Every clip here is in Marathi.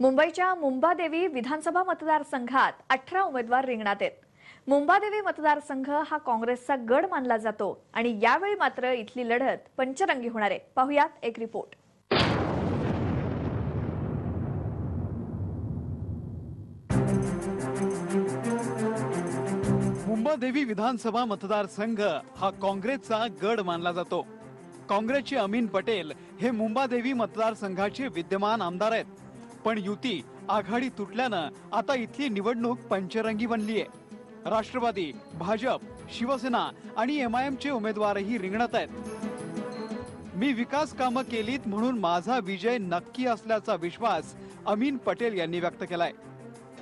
मुंबईच्या मुंबादेवी विधानसभा मतदारसंघात अठरा उमेदवार रिंगणात आहेत. मुंबादेवी मतदारसंघ हा काँग्रेसचा गड मानला जातो आणि यावेळी मात्र इथली लढत पंचरंगी होणार आहे. पाहुयात एक रिपोर्ट. मुंबादेवी विधानसभा मतदारसंघ हा काँग्रेसचा गड मानला जातो. काँग्रेसचे अमीन पटेल हे मुंबादेवी मतदारसंघाचे विद्यमान आमदार आहेत. पण युती आघाडी तुटल्यानं आता इथली निवडणूक पंचरंगी बनली आहे राष्ट्रवादी भाजप शिवसेना आणि एम आय एमचे उमेदवारही रिंगणात आहेत. मी विकास कामं केलीत म्हणून माझा विजय नक्की असल्याचा विश्वास अमीन पटेल यांनी व्यक्त केलाय.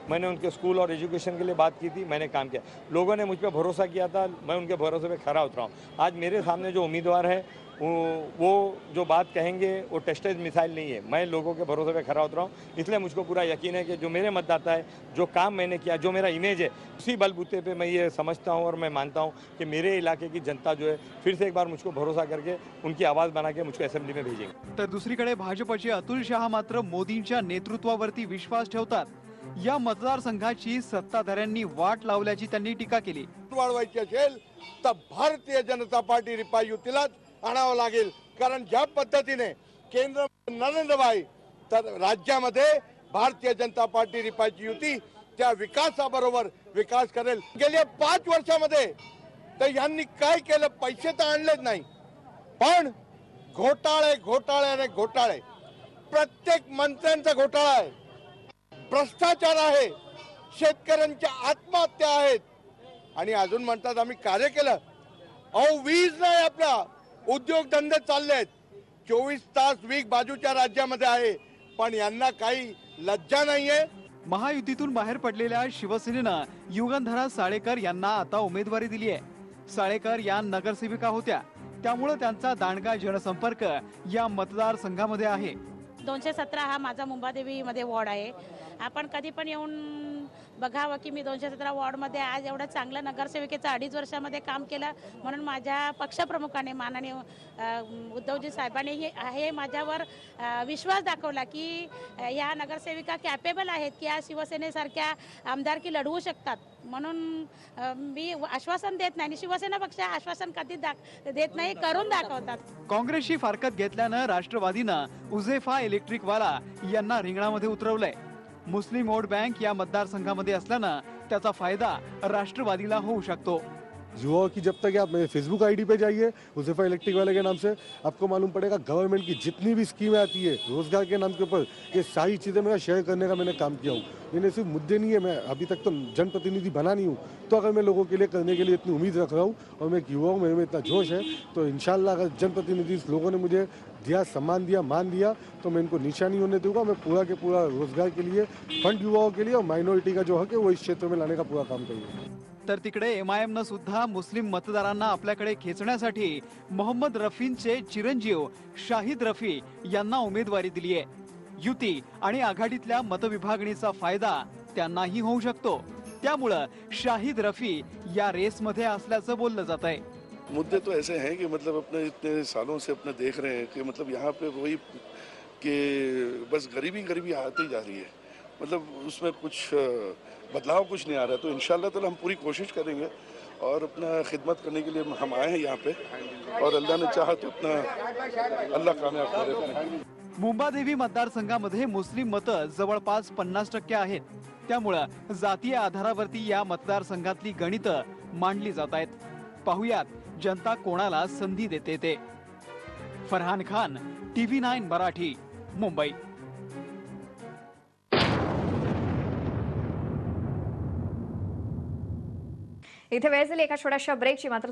मैंने उनके स्कूल और एजुकेशन के लिए बात की थी मैंने काम किया। लोगों ने मुझ पर भरोसा किया था मैं उनके भरोसे पे खरा उतरा हूँ। आज मेरे सामने जो उम्मीदवार है वो वो जो बात कहेंगे वो टेस्टेज मिसाइल नहीं है। मैं लोगों के भरोसे पे खरा उतरा हूँ। इसलिए मुझको पूरा यकीन है कि जो मेरे मतदाता है जो काम मैंने किया जो मेरा इमेज है उसी बलबूते पे मैं ये समझता हूँ और मैं मानता हूँ कि मेरे इलाके की जनता जो है फिर से एक बार मुझको भरोसा करके उनकी आवाज़ बना के मुझको असेंबली में भेजेंगे। तर दुसरीकडे भाजपचे अतुल शहा मात्र मोदींच्या नेतृत्वावरती विश्वास ठेवतात. या मतदारसंघाची सत्ताधाऱ्यांनी वाट लावल्याची त्यांनी टीका केली. वाढवायची असेल तर भारतीय जनता पार्टी रिपाई युतीलाच आणावं लागेल. कारण ज्या पद्धतीने केंद्र नरेंद्रभाई तर राज्यामध्ये भारतीय जनता पार्टी रिपायची युती त्या विकासाबरोबर विकास करेल. गेल्या पाच वर्षामध्ये तर यांनी काय केलं? पैसे तर आणलेच नाही. पण घोटाळे घोटाळे आणि घोटाळे. प्रत्येक मंत्र्यांचा घोटाळा आहे. भ्रष्टाचार आहे. शेतकऱ्यांच्या आत्महत्या आहेत. आणि अजून म्हणतात आम्ही कार्य केलं. अहो वीज नाही आपल्या. उद्योगधंदे चालले आहेत चोवीस तास वीक बाजूच्या राज्यामध्ये आहे. पण यांना काही लज्जा नाहीये. महायुतीतून बाहेर पडलेल्या शिवसेनेनं युगंधरा साळेकर यांना आता उमेदवारी दिली आहे. साळेकर या नगरसेविका होत्या. त्यामुळे त्यांचा दांडगा जनसंपर्क या मतदारसंघामध्ये आहे. दोनशे सतरा हा माझा मुंबादेवीमध्ये वॉर्ड आहे. आपण कधी पण येऊन बघावं की मी दोनशे सतरा वॉर्डमध्ये आज एवढं चांगलं नगरसेविकेचं अडीच वर्षामध्ये काम केलं म्हणून माझ्या पक्षप्रमुखाने माननीय उद्धवजी साहेबांनी हे हे माझ्यावर विश्वास दाखवला की या नगरसेविका कॅपेबल आहेत की या शिवसेनेसारख्या आमदारकी लढवू शकतात. म्हणून मी आश्वासन देत नाही आणि शिवसेना पक्ष आश्वासन कधीच दाख देत नाही करून दाखवतात. काँग्रेसची फारकत घेतल्यानं राष्ट्रवादीनं उझेफा इलेक्ट्रिकवाला यांना रिंगणामध्ये उतरवलंय. मुस्लिम वोट बँक या मतदारसंघामध्ये असल्यानं त्याचा फायदा राष्ट्रवादीला होऊ शकतो. युवाओं की जब तक आप मेरे फेसबुक आईडी पे जाइए हुजैफा इलेक्ट्रिक वाले के नाम से, आपको मालूम पड़ेगा गवर्नमेंट की जितनी भी स्कीमें आती है, रोज़गार के नाम के ऊपर, ये सारी चीज़ें मेरा शेयर करने का मैंने काम किया हूँ। मैंने सिर्फ़ मुद्दे नहीं है, मैं अभी तक तो जनप्रतिनिधि बना नहीं हूँ। तो अगर मैं लोगों के लिए, करने के लिए इतनी उम्मीद रख रहा हूँ, और मैं एक युवा हूँ, मेरे में इतना जोश है तो इंशाल्लाह अगर जनप्रतिनिधि लोगों ने मुझे दिया, सम्मान दिया, मान दिया तो मैं इनको नीचा नहीं होने दूँगा, मैं पूरा के पूरा रोज़गार के लिए फंड युवाओं के लिए और माइनॉरिटी का जो हक है, वो इस क्षेत्र में लाने का पूरा काम करेंगे। तर तिकडे एम आय एमनं सुद्धा मुस्लिम मतदारांना आपल्याकडे खेचण्यासाठी मोहम्मद रफींचे चिरंजीव शाहिद रफी यांना उमेदवारी दिली आहे. युती आणि आघाडीतल्या मतविभागणीचा फायदा त्यांनाही होऊ शकतो. त्यामुळं शाहिद रफी या रेसमध्ये असल्याचं बोललं जात आहे. मुद्दे तो ऐसे हैं कि मतलब अपने इतने सालों से अपने देख रहे हैं कि मतलब यहाँ पे वही कि बस गरीबी गरीबी आती जा रही है। मतलब उसमें कुछ बदलाव कुछ नहीं आ रहा है। तो इन ताला हम पूरी कोशिश करेंगे और अपना खिदमत करने के लिए हम आए हैं यहाँ पे। और अल्लाह ने चाहा तो अपना अल्लाह कामयाब करे। मुंबादेवी मतदारसंघामध्ये मुस्लिम मतं जवळपास पन्नास टक्के आहेत. त्यामुळं जातीय आधारावरती या मतदारसंघातली गणितं मांडली जात आहेत. पाहुयात जनता कोणाला संधी देते ते? Farhan Khan TV nine Marathi Mumbai. इथे वेळ झाली. एका छोट्याशा ब्रेकची मात्र